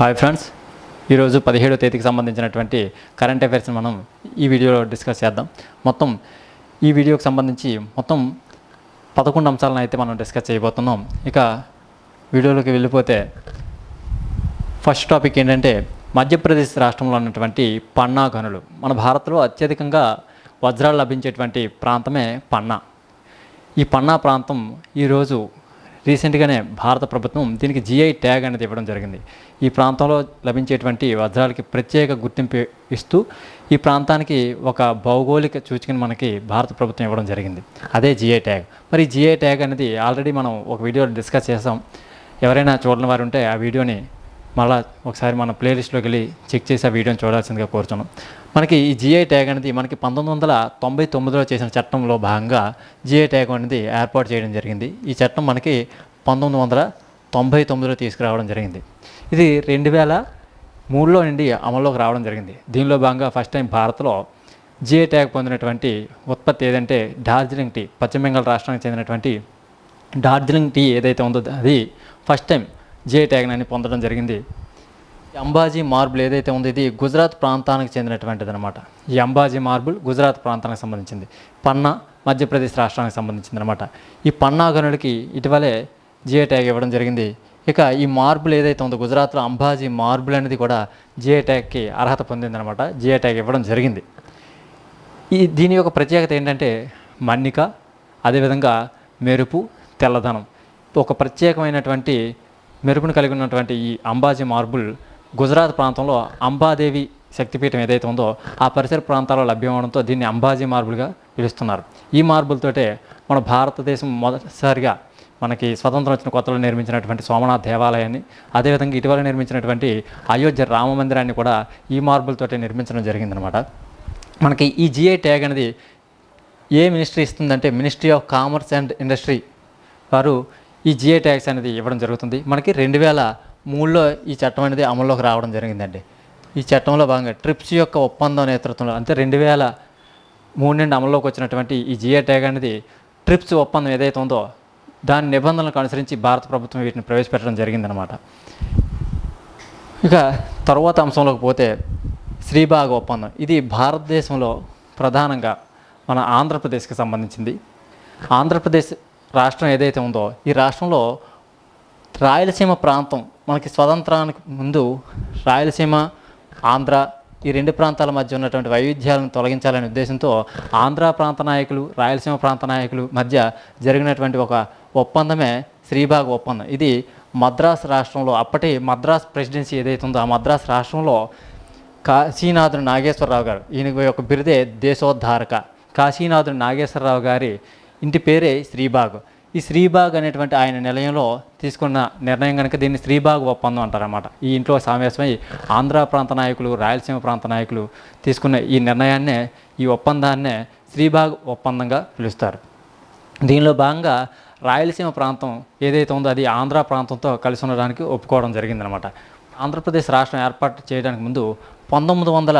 Hi friends ఈరోజు పదిహేడో తేదీకి సంబంధించినటువంటి కరెంట్ అఫైర్స్ని మనం ఈ వీడియోలో డిస్కస్ చేద్దాం. మొత్తం ఈ వీడియోకి సంబంధించి మొత్తం పదకొండు అంశాలను అయితే మనం డిస్కస్ చేయబోతున్నాం. ఇక వీడియోలోకి వెళ్ళిపోతే ఫస్ట్ టాపిక్ ఏంటంటే మధ్యప్రదేశ్ రాష్ట్రంలో ఉన్నటువంటి పన్నా గనులు. మన భారత్లో అత్యధికంగా వజ్రాలు లభించేటువంటి ప్రాంతమే పన్నా. ఈ పన్నా ప్రాంతం ఈరోజు రీసెంట్గానే భారత ప్రభుత్వం దీనికి జిఐ ట్యాగ్ అనేది ఇవ్వడం జరిగింది. ఈ ప్రాంతంలో లభించేటువంటి వజ్రాలకి ప్రత్యేక గుర్తింపు ఇస్తూ ఈ ప్రాంతానికి ఒక భౌగోళిక సూచికను మనకి భారత ప్రభుత్వం ఇవ్వడం జరిగింది. అదే జిఐ ట్యాగ్. మరి జిఐ ట్యాగ్ అనేది ఆల్రెడీ మనం ఒక వీడియోలో డిస్కస్ చేసాం. ఎవరైనా చూడని వారు ఉంటే ఆ వీడియోని మళ్ళా ఒకసారి మన ప్లేలిస్ట్లోకి వెళ్ళి చెక్ చేసి ఆ వీడియోని చూడాల్సిందిగా కోరుతున్నాం మనకి ఈ జిఐ ట్యాగ్ అనేది మనకి పంతొమ్మిది వందల తొంభై తొమ్మిదిలో చేసిన చట్టంలో భాగంగా జిఐ ట్యాగ్ అనేది ఏర్పాటు చేయడం జరిగింది. ఈ చట్టం మనకి పంతొమ్మిది వందల తొంభై తొమ్మిదిలో తీసుకురావడం జరిగింది. ఇది రెండు వేల మూడులో నుండి అమల్లోకి రావడం జరిగింది. దీనిలో భాగంగా ఫస్ట్ టైం భారత్లో జిఐ ట్యాగ్ పొందినటువంటి ఉత్పత్తి ఏదంటే డార్జిలింగ్ టీ పశ్చిమ బెంగాల్ రాష్ట్రానికి చెందినటువంటి డార్జిలింగ్ టీ ఏదైతే ఉందో అది ఫస్ట్ టైం జిఐ ట్యాగ్ అని పొందడం జరిగింది. అంబాజీ మార్బుల్ ఏదైతే ఉందో ఇది గుజరాత్ ప్రాంతానికి చెందినటువంటిది అనమాట ఈ అంబాజీ మార్బుల్ గుజరాత్ ప్రాంతానికి సంబంధించింది. పన్నా మధ్యప్రదేశ్ రాష్ట్రానికి సంబంధించింది అనమాట ఈ పన్నా గనులకి ఇటీవలే జిఐ ట్యాగ్ ఇవ్వడం జరిగింది. ఇక ఈ మార్బుల్ ఏదైతే ఉందో గుజరాత్లో అంబాజీ మార్బుల్ అనేది కూడా జిఐ ట్యాగ్కి అర్హత పొందిందనమాట జిఐ ట్యాగ్ ఇవ్వడం జరిగింది. ఈ దీని యొక్క ప్రత్యేకత ఏంటంటే మన్నిక అదేవిధంగా మెరుపు తెల్లదనం ఒక ప్రత్యేకమైనటువంటి మెరుపును కలిగి ఉన్నటువంటి ఈ అంబాజీ మార్బుల్ గుజరాత్ ప్రాంతంలో అంబాదేవి శక్తిపీఠం ఏదైతే ఉందో ఆ పరిసర ప్రాంతాల్లో లభ్యమవడంతో దీన్ని అంబాజీ మార్బుల్గా పిలుస్తున్నారు. ఈ మార్బుల్తోటే మన భారతదేశం మొదటిసారిగా మనకి స్వతంత్రం వచ్చిన కొత్తలో నిర్మించినటువంటి సోమనాథ్ దేవాలయాన్ని అదేవిధంగా ఇటీవల నిర్మించినటువంటి అయోధ్య రామ మందిరాన్ని కూడా ఈ మార్బుల్తోటే నిర్మించడం జరిగిందనమాట. మనకి ఈ జిఐ ట్యాగ్ అనేది ఏ ministry ఇస్తుందంటే ministry of commerce and industry వారు ఈ జిఐ ట్యాగ్స్ అనేది ఇవ్వడం జరుగుతుంది. మనకి రెండు వేల మూడులో ఈ చట్టం అనేది అమల్లోకి రావడం జరిగిందండి. ఈ చట్టంలో భాగంగా ట్రిప్స్ యొక్క ఒప్పందం నేతృత్వంలో అంటే రెండు వేల మూడు నుండి అమల్లోకి వచ్చినటువంటి ఈ జియో ట్యాగ్ అనేది ట్రిప్స్ ఒప్పందం ఏదైతే ఉందో దాని నిబంధనలకు అనుసరించి భారత ప్రభుత్వం వీటిని ప్రవేశపెట్టడం జరిగిందనమాట ఇక తరువాత అంశంలోకి పోతే శ్రీబాగ్ ఒప్పందం. ఇది భారతదేశంలో ప్రధానంగా మన ఆంధ్రప్రదేశ్కి సంబంధించింది. ఆంధ్రప్రదేశ్ రాష్ట్రం ఏదైతే ఉందో ఈ రాష్ట్రంలో రాయలసీమ ప్రాంతం మనకి స్వతంత్రానికి ముందు రాయలసీమ ఆంధ్ర ఈ రెండు ప్రాంతాల మధ్య ఉన్నటువంటి వైవిధ్యాలను తొలగించాలనే ఉద్దేశంతో ఆంధ్ర ప్రాంత నాయకులు రాయలసీమ ప్రాంత నాయకులు మధ్య జరిగినటువంటి ఒక ఒప్పందమే శ్రీబాగ్ ఒప్పందం. ఇది మద్రాస్ రాష్ట్రంలో అప్పటి మద్రాస్ ప్రెసిడెన్సీ ఏదైతే ఉందో ఆ మద్రాస్ రాష్ట్రంలో కాశీనాథుడు నాగేశ్వరరావు గారు ఈయన యొక్క బిరుదే దేశోద్ధారక. కాశీనాథుడు నాగేశ్వరరావు గారి ఇంటి పేరే శ్రీబాగ్. ఈ శ్రీబాగ్ అనేటువంటి ఆయన నిలయంలో తీసుకున్న నిర్ణయం కనుక దీన్ని శ్రీబాగ్ ఒప్పందం అంటారన్నమాట. ఈ ఇంట్లో సమావేశమై ఆంధ్ర ప్రాంత నాయకులు రాయలసీమ ప్రాంత నాయకులు తీసుకున్న ఈ నిర్ణయాన్నే ఈ ఒప్పందాన్నే శ్రీబాగ్ ఒప్పందంగా పిలుస్తారు. దీనిలో భాగంగా రాయలసీమ ప్రాంతం ఏదైతే ఉందో అది ఆంధ్ర ప్రాంతంతో కలిసి ఉండడానికి ఒప్పుకోవడం జరిగిందనమాట ఆంధ్రప్రదేశ్ రాష్ట్రం ఏర్పాటు చేయడానికి ముందు పంతొమ్మిది వందల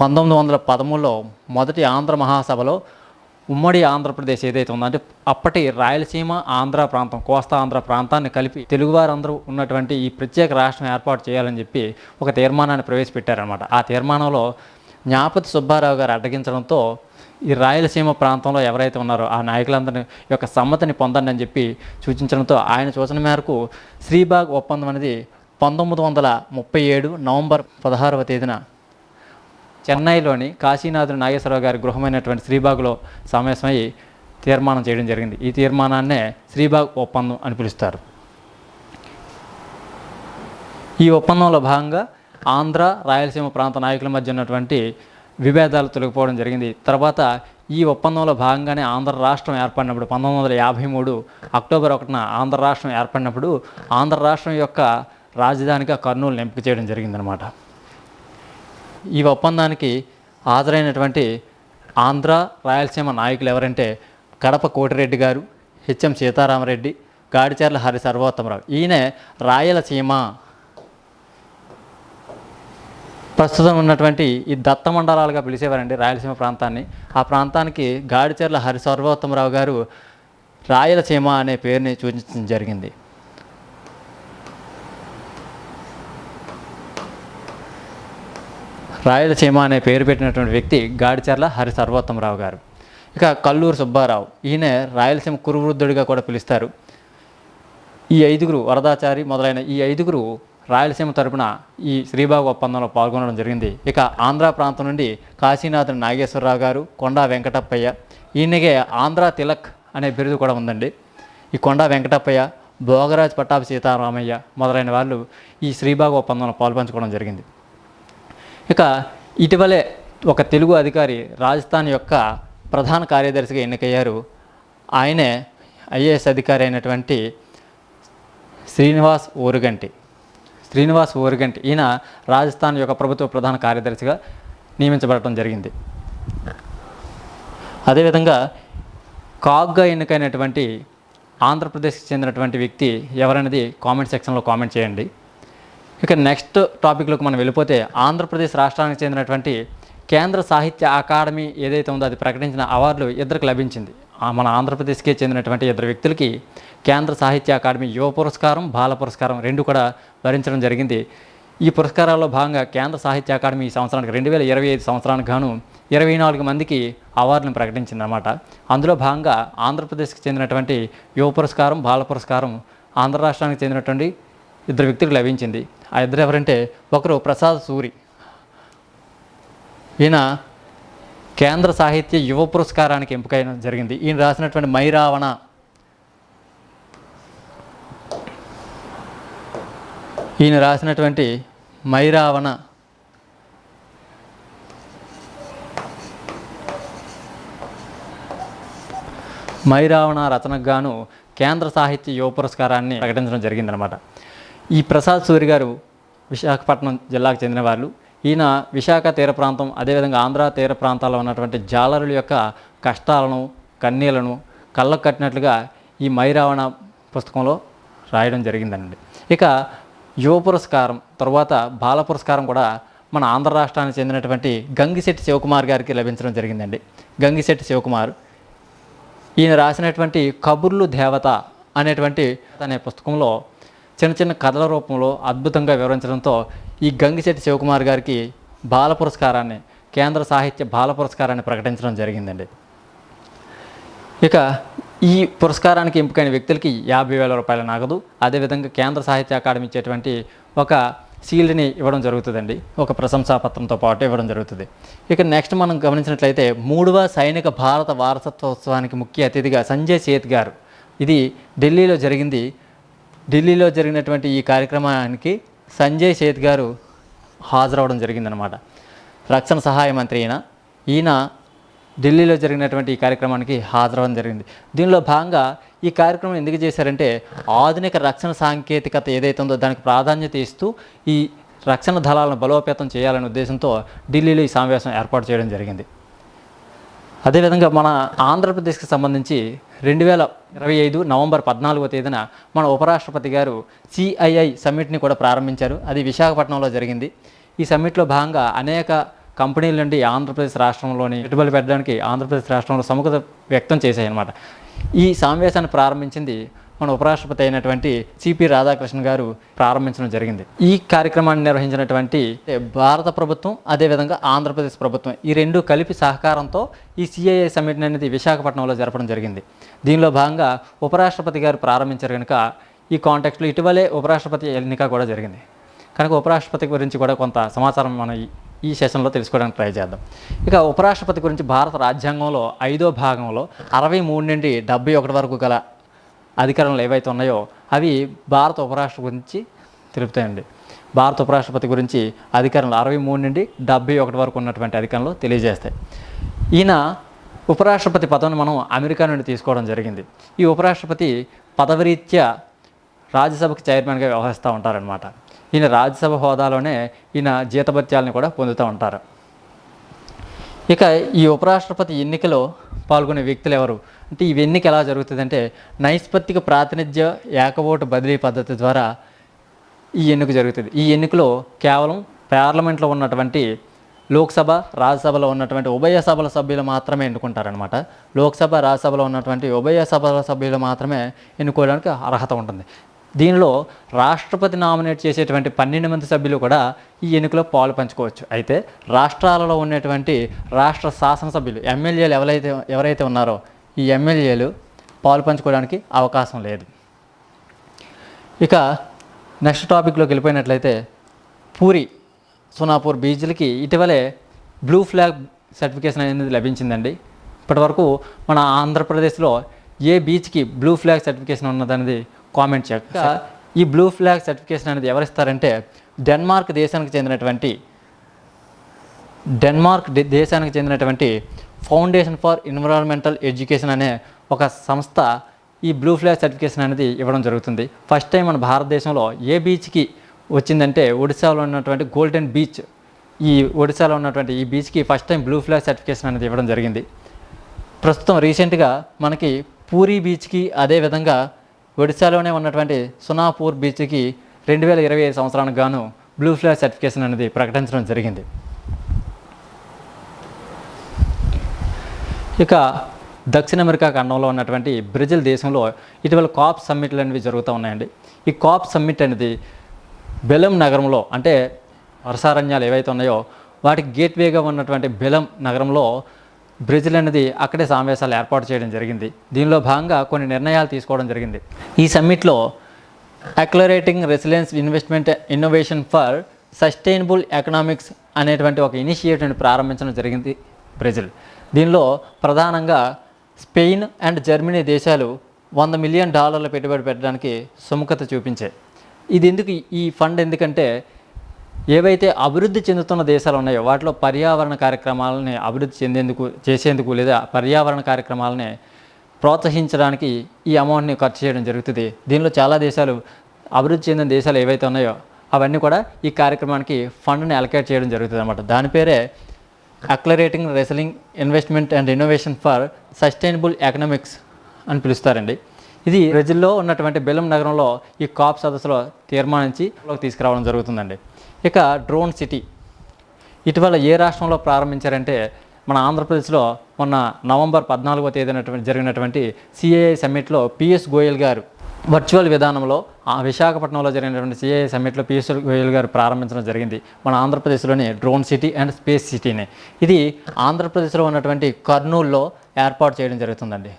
పంతొమ్మిది వందల పదమూడులో మొదటి ఆంధ్ర మహాసభలో ఉమ్మడి ఆంధ్రప్రదేశ్ ఏదైతే ఉందో అంటే అప్పటి రాయలసీమ ఆంధ్ర ప్రాంతం కోస్తా ఆంధ్ర ప్రాంతాన్ని కలిపి తెలుగువారందరూ ఉన్నటువంటి ఈ ప్రత్యేక రాష్ట్రం ఏర్పాటు చేయాలని చెప్పి ఒక తీర్మానాన్ని ప్రవేశపెట్టారనమాట ఆ తీర్మానంలో జ్ఞాపతి సుబ్బారావు గారు అడ్డగించడంతో ఈ రాయలసీమ ప్రాంతంలో ఎవరైతే ఉన్నారో ఆ నాయకులందరి యొక్క సమ్మతిని పొందండి అని చెప్పి సూచించడంతో ఆయన సూచన మేరకు శ్రీబాగ్ ఒప్పందం అనేది పంతొమ్మిది వందల ముప్పై ఏడు నవంబర్ పదహారవ తేదీన చెన్నైలోని కాశీనాథుడు నాగేశ్వరరావు గారి గృహమైనటువంటి శ్రీబాగ్లో సమావేశమై తీర్మానం చేయడం జరిగింది. ఈ తీర్మానాన్నే శ్రీబాగ్ ఒప్పందం అని పిలుస్తారు. ఈ ఒప్పందంలో భాగంగా ఆంధ్ర రాయలసీమ ప్రాంత నాయకుల మధ్య ఉన్నటువంటి విభేదాలు తొలగిపోవడం జరిగింది. తర్వాత ఈ ఒప్పందంలో భాగంగానే ఆంధ్ర రాష్ట్రం ఏర్పడినప్పుడు పంతొమ్మిది వందల యాభై మూడు అక్టోబర్ ఒకటిన ఆంధ్ర రాష్ట్రం ఏర్పడినప్పుడు ఆంధ్ర రాష్ట్రం యొక్క రాజధానిగా కర్నూలు ఎంపిక చేయడం జరిగిందనమాట ఈ ఒప్పందానికి హాజరైనటువంటి ఆంధ్ర రాయలసీమ నాయకులు ఎవరంటే కడప కోటిరెడ్డి గారు హెచ్ఎం సీతారామరెడ్డి గాడిచర్ల హరి సర్వోత్తమరావు. ఈయన రాయలసీమ. ప్రస్తుతం ఉన్నటువంటి ఈ దత్త మండలాలుగా పిలిచేవారండి రాయలసీమ ప్రాంతాన్ని. ఆ ప్రాంతానికి గాడిచర్ల హరి సర్వోత్తమరావు గారు రాయలసీమ అనే పేరుని సూచించడం జరిగింది. రాయలసీమ అనే పేరు పెట్టినటువంటి వ్యక్తి గాడిచర్ల హరి సర్వోత్తమరావు గారు. ఇక కల్లూరు సుబ్బారావు ఈయన రాయలసీమ కురువృద్ధుడిగా కూడా పిలుస్తారు. ఈ ఐదుగురు వరదాచారి మొదలైన ఈ ఐదుగురు రాయలసీమ తరపున ఈ శ్రీబాబు ఒప్పందంలో పాల్గొనడం జరిగింది. ఇక ఆంధ్ర ప్రాంతం నుండి కాశీనాథన్ నాగేశ్వరరావు గారు కొండా వెంకటప్పయ్య ఈయనగే ఆంధ్ర తిలక్ అనే బిరుదు కూడా ఉందండి. ఈ కొండా వెంకటప్పయ్య భోగరాజ్ పట్టాభి సీతారామయ్య మొదలైన వాళ్ళు ఈ శ్రీబాగు ఒప్పందంలో పాల్పంచుకోవడం జరిగింది. ఇక ఇటీవలే ఒక తెలుగు అధికారి రాజస్థాన్ యొక్క ప్రధాన కార్యదర్శిగా ఎన్నికయ్యారు. ఆయనే ఐఏఎస్ అధికారి అయినటువంటి శ్రీనివాస్ ఓరుగంటి. శ్రీనివాస్ ఓరుగంటి ఈయన రాజస్థాన్ యొక్క ప్రభుత్వ ప్రధాన కార్యదర్శిగా నియమించబడటం జరిగింది. అదేవిధంగా కాగ్గా ఎన్నికైనటువంటి ఆంధ్రప్రదేశ్కి చెందినటువంటి వ్యక్తి ఎవరనేది కామెంట్ సెక్షన్లో కామెంట్ చేయండి. ఇక నెక్స్ట్ టాపిక్లోకి మనం వెళ్ళిపోతే ఆంధ్రప్రదేశ్ రాష్ట్రానికి చెందినటువంటి కేంద్ర సాహిత్య అకాడమీ ఏదైతే ఉందో అది ప్రకటించిన అవార్డులు ఇద్దరికి లభించింది. మన ఆంధ్రప్రదేశ్కే చెందినటువంటి ఇద్దరు వ్యక్తులకి కేంద్ర సాహిత్య అకాడమీ యువ పురస్కారం బాల పురస్కారం రెండు కూడా భరించడం జరిగింది. ఈ పురస్కారాల్లో భాగంగా కేంద్ర సాహిత్య అకాడమీ ఈ సంవత్సరానికి రెండు వేల ఇరవై ఐదు సంవత్సరానికి గాను ఇరవై నాలుగు మందికి అవార్డులను ప్రకటించిందన్నమాట. అందులో భాగంగా ఆంధ్రప్రదేశ్కి చెందినటువంటి యువ పురస్కారం బాల పురస్కారం ఆంధ్ర రాష్ట్రానికి చెందినటువంటి ఇద్దరు వ్యక్తులకు లభించింది. ఆ ఇద్దరు ఎవరంటే ఒకరు ప్రసాద్ సూరి. ఈయన కేంద్ర సాహిత్య యువ పురస్కారానికి ఎంపికైన జరిగింది. ఈయన రాసినటువంటి మైరావణ ఈయన రాసినటువంటి మైరావణ మైరావణ రచనకు గాను కేంద్ర సాహిత్య యువ పురస్కారాన్ని ప్రకటించడం జరిగిందనమాట ఈ ప్రసాద్ సూరి గారు విశాఖపట్నం జిల్లాకు చెందిన వాళ్ళు. ఈయన విశాఖ తీర ప్రాంతం అదేవిధంగా ఆంధ్ర తీర ప్రాంతాల్లో ఉన్నటువంటి జాలరుల యొక్క కష్టాలను కన్నీలను కళ్ళకు కట్టినట్లుగా ఈ మైరావణ పుస్తకంలో రాయడం జరిగిందండి ఇక యువ పురస్కారం తర్వాత బాల పురస్కారం కూడా మన ఆంధ్ర రాష్ట్రానికి చెందినటువంటి గంగిశెట్టి శివకుమార్ గారికి లభించడం జరిగిందండి. గంగిశెట్టి శివకుమార్ ఈయన రాసినటువంటి కబుర్లు దేవత అనేటువంటి అనే పుస్తకంలో చిన్న చిన్న కథల రూపంలో అద్భుతంగా వివరించడంతో ఈ గంగిశెట్టి శివకుమార్ గారికి బాల పురస్కారాన్ని కేంద్ర సాహిత్య బాల పురస్కారాన్ని ప్రకటించడం జరిగిందండి. ఇక ఈ పురస్కారానికి ఎంపికైన వ్యక్తులకి యాభై వేల రూపాయల నగదు అదేవిధంగా కేంద్ర సాహిత్య అకాడమీ ఇచ్చేటువంటి ఒక సీల్డ్ని ఇవ్వడం జరుగుతుందండి. ఒక ప్రశంసా పత్రంతో పాటు ఇవ్వడం జరుగుతుంది. ఇక నెక్స్ట్ మనం గమనించినట్లయితే మూడవ సైనిక భారత వారసత్వోత్సవానికి ముఖ్య అతిథిగా సంజయ్ సేత్ గారు. ఇది ఢిల్లీలో జరిగింది ఢిల్లీలో జరిగినటువంటి ఈ కార్యక్రమానికి సంజయ్ సేత్ గారు హాజరవడం జరిగిందనమాట రక్షణ సహాయ మంత్రి ఈయన. ఈయన ఢిల్లీలో జరిగినటువంటి ఈ కార్యక్రమానికి హాజరవడం జరిగింది. దీనిలో భాగంగా ఈ కార్యక్రమం ఎందుకు చేశారంటే ఆధునిక రక్షణ సాంకేతికత ఏదైతే ఉందో దానికి ప్రాధాన్యత ఇస్తూ ఈ రక్షణ దళాలను బలోపేతం చేయాలనే ఉద్దేశంతో ఢిల్లీలో ఈ సమావేశం ఏర్పాటు చేయడం జరిగింది. అదేవిధంగా మన ఆంధ్రప్రదేశ్కి సంబంధించి రెండు వేల ఇరవై ఐదు నవంబర్ పద్నాలుగో తేదీన మన ఉపరాష్ట్రపతి గారు సిఐఐ సమ్మిట్ని కూడా ప్రారంభించారు. అది విశాఖపట్నంలో జరిగింది. ఈ సమ్మిట్లో భాగంగా అనేక కంపెనీల నుండి ఆంధ్రప్రదేశ్ రాష్ట్రంలోని పెట్టుబడులు పెట్టడానికి ఆంధ్రప్రదేశ్ రాష్ట్రంలో సముఖత వ్యక్తం చేశాయన్నమాట. ఈ సమావేశాన్ని ప్రారంభించింది మన ఉపరాష్ట్రపతి అయినటువంటి సిపి రాధాకృష్ణ గారు ప్రారంభించడం జరిగింది. ఈ కార్యక్రమాన్ని నిర్వహించినటువంటి భారత ప్రభుత్వం అదేవిధంగా ఆంధ్రప్రదేశ్ ప్రభుత్వం ఈ రెండు కలిపి సహకారంతో ఈ సిఐఐ సమ్మిట్ అనేది విశాఖపట్నంలో జరపడం జరిగింది. దీనిలో భాగంగా ఉపరాష్ట్రపతి గారు ప్రారంభించారు కనుక ఈ కాంటాక్ట్లో ఇటీవలే ఉపరాష్ట్రపతి ఎన్నిక కూడా జరిగింది. కనుక ఉపరాష్ట్రపతి గురించి కూడా కొంత సమాచారం మనం ఈ- ఈ సెషన్లో తెలుసుకోవడానికి ట్రై చేద్దాం. ఇక ఉపరాష్ట్రపతి గురించి భారత రాజ్యాంగంలో ఐదో భాగంలో అరవై మూడు నుండి డెబ్బై ఒకటి వరకు గల అధికారంలో ఏవైతే ఉన్నాయో అవి భారత ఉపరాష్ట్రపతి గురించి తెలుపుతాయండి. భారత ఉపరాష్ట్రపతి గురించి అధికారంలో అరవై మూడు నుండి డెబ్బై ఒకటి వరకు ఉన్నటువంటి అధికారంలో తెలియజేస్తాయి. ఈయన ఉపరాష్ట్రపతి పదవిని మనం అమెరికా నుండి తీసుకోవడం జరిగింది. ఈ ఉపరాష్ట్రపతి పదవరీత్యా రాజ్యసభకు చైర్మన్గా వ్యవహరిస్తూ ఉంటారనమాట ఈయన రాజ్యసభ హోదాలోనే ఈయన జీతభత్యాలను కూడా పొందుతూ ఉంటారు. ఇక ఈ ఉపరాష్ట్రపతి ఎన్నికలో పాల్గొనే వ్యక్తులు ఎవరు? అంటే ఈ ఎన్నిక ఎలా జరుగుతుందంటే నైష్పత్తిక ప్రాతినిధ్య ఏకవోటు బదిలీ పద్ధతి ద్వారా ఈ ఎన్నిక జరుగుతుంది. ఈ ఎన్నికలో కేవలం పార్లమెంట్లో ఉన్నటువంటి లోక్సభ రాజ్యసభలో ఉన్నటువంటి ఉభయ సభల సభ్యులు మాత్రమే ఎన్నుకుంటారనమాట లోక్సభ రాజ్యసభలో ఉన్నటువంటి ఉభయ సభల సభ్యులు మాత్రమే ఎన్నుకోవడానికి అర్హత ఉంటుంది. దీనిలో రాష్ట్రపతి నామినేట్ చేసేటువంటి పన్నెండు మంది సభ్యులు కూడా ఈ ఎన్నికలో పాలు పంచుకోవచ్చు. అయితే రాష్ట్రాలలో ఉన్నటువంటి రాష్ట్ర శాసనసభ్యులు ఎమ్మెల్యేలు ఎవరైతే ఎవరైతే ఉన్నారో ఈ ఎమ్మెల్యేలు పాలు పంచుకోవడానికి అవకాశం లేదు. ఇక నెక్స్ట్ టాపిక్లోకి వెళ్ళిపోయినట్లయితే పూరి సోనాపూర్ బీచ్లకి ఇటీవలే బ్లూ ఫ్లాగ్ సర్టిఫికేషన్ అనేది లభించిందండి. ఇప్పటివరకు మన ఆంధ్రప్రదేశ్లో ఏ బీచ్కి బ్లూ ఫ్లాగ్ సర్టిఫికేషన్ ఉన్నదనేది కామెంట్ చేయక ఈ బ్లూ ఫ్లాగ్ సర్టిఫికేషన్ అనేది ఎవరిస్తారంటే డెన్మార్క్ దేశానికి చెందినటువంటి డెన్మార్క్ దేశానికి చెందినటువంటి ఫౌండేషన్ ఫర్ ఎన్విరాన్మెంటల్ ఎడ్యుకేషన్ అనే ఒక సంస్థ ఈ బ్లూ ఫ్లాగ్ సర్టిఫికేషన్ అనేది ఇవ్వడం జరుగుతుంది. ఫస్ట్ టైం మన భారతదేశంలో ఏ బీచ్కి వచ్చిందంటే ఒడిశాలో ఉన్నటువంటి గోల్డెన్ బీచ్ ఈ ఒడిశాలో ఉన్నటువంటి ఈ బీచ్కి first time blue flag certification అనేది ఇవ్వడం జరిగింది. ప్రస్తుతం రీసెంట్గా మనకి పూరి బీచ్కి అదేవిధంగా ఒడిశాలోనే ఉన్నటువంటి సునాపూర్ బీచ్కి రెండు వేల ఇరవై ఐదు సంవత్సరానికి గాను బ్లూ ఫ్లాగ్ సర్టిఫికేషన్ అనేది ప్రకటించడం జరిగింది. ఇక దక్షిణ అమెరికా ఖండంలో ఉన్నటువంటి బ్రెజిల్ దేశంలో ఇటీవల కాప్ సమ్మిట్లు అనేవి జరుగుతూ ఉన్నాయండి. ఈ కాప్ సమ్మిట్ అనేది బెలం నగరంలో అంటే వర్షారణ్యాలు ఏవైతే ఉన్నాయో వాటికి గేట్వేగా ఉన్నటువంటి బెలం నగరంలో బ్రెజిల్ అనేది అక్కడే సమావేశాలు ఏర్పాటు చేయడం జరిగింది. దీనిలో భాగంగా కొన్ని నిర్ణయాలు తీసుకోవడం జరిగింది. ఈ సమ్మిట్లో accelerating resilience investment innovation for sustainable economics అనేటువంటి ఒక ఇనిషియేటివ్ని ప్రారంభించడం జరిగింది బ్రెజిల్. దీనిలో ప్రధానంగా స్పెయిన్ అండ్ జర్మనీ దేశాలు వంద మిలియన్ డాలర్ల పెట్టుబడి పెట్టడానికి సుముఖత చూపించాయి. ఇది ఎందుకు ఈ ఫండ్ ఎందుకంటే ఏవైతే అభివృద్ధి చెందుతున్న దేశాలు ఉన్నాయో వాటిలో పర్యావరణ కార్యక్రమాలని అభివృద్ధి చెందేందుకు చేసేందుకు లేదా పర్యావరణ కార్యక్రమాలని ప్రోత్సహించడానికి ఈ అమౌంట్ని ఖర్చు చేయడం జరుగుతుంది. దీనిలో చాలా దేశాలు అభివృద్ధి చెందిన దేశాలు ఏవైతే ఉన్నాయో అవన్నీ కూడా ఈ కార్యక్రమానికి ఫండ్ని అలకేట్ చేయడం జరుగుతుంది అనమాట దాని పేరే accelerating resilience investment and innovation for sustainable economics అని పిలుస్తారండి. ఇది బ్రెజిల్లో ఉన్నటువంటి బెలం నగరంలో ఈ కాప్ సదస్సులో తీర్మానించి తీసుకురావడం జరుగుతుందండి. ఇక డ్రోన్ సిటీ. ఇటీవల ఏ రాష్ట్రంలో ప్రారంభించారంటే మన ఆంధ్రప్రదేశ్లో మొన్న నవంబర్ పద్నాలుగో తేదీనటువంటి జరిగినటువంటి సిఏఐ సమ్మిట్లో పిఎస్ గోయల్ గారు వర్చువల్ విధానంలో ఆ విశాఖపట్నంలో జరిగినటువంటి సిఐఐ సమ్మిట్లో పిఎస్ గోయల్ గారు ప్రారంభించడం జరిగింది. మన ఆంధ్రప్రదేశ్లోని డ్రోన్ సిటీ అండ్ స్పేస్ సిటీని. ఇది ఆంధ్రప్రదేశ్లో ఉన్నటువంటి కర్నూలులో ఏర్పాటు చేయడం జరుగుతుందండి.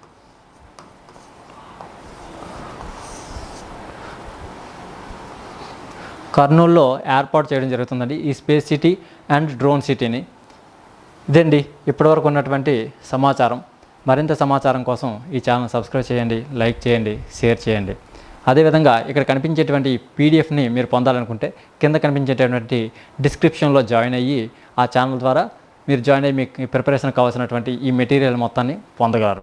కర్నూలులో ఏర్పాటు చేయడం జరుగుతుందండి. ఈ స్పేస్ సిటీ అండ్ డ్రోన్ సిటీని. ఇదండి ఇప్పటివరకు ఉన్నటువంటి సమాచారం. మరింత సమాచారం కోసం ఈ ఛానల్ సబ్స్క్రైబ్ చేయండి లైక్ చేయండి షేర్ చేయండి. అదేవిధంగా ఇక్కడ కనిపించేటువంటి పీడిఎఫ్ని మీరు పొందాలనుకుంటే కింద కనిపించేటటువంటి డిస్క్రిప్షన్లో జాయిన్ అయ్యి ఆ ఛానల్ ద్వారా మీరు జాయిన్ అయ్యి మీకు ప్రిపరేషన్ కావాల్సినటువంటి ఈ మెటీరియల్ మొత్తాన్ని పొందగలరు.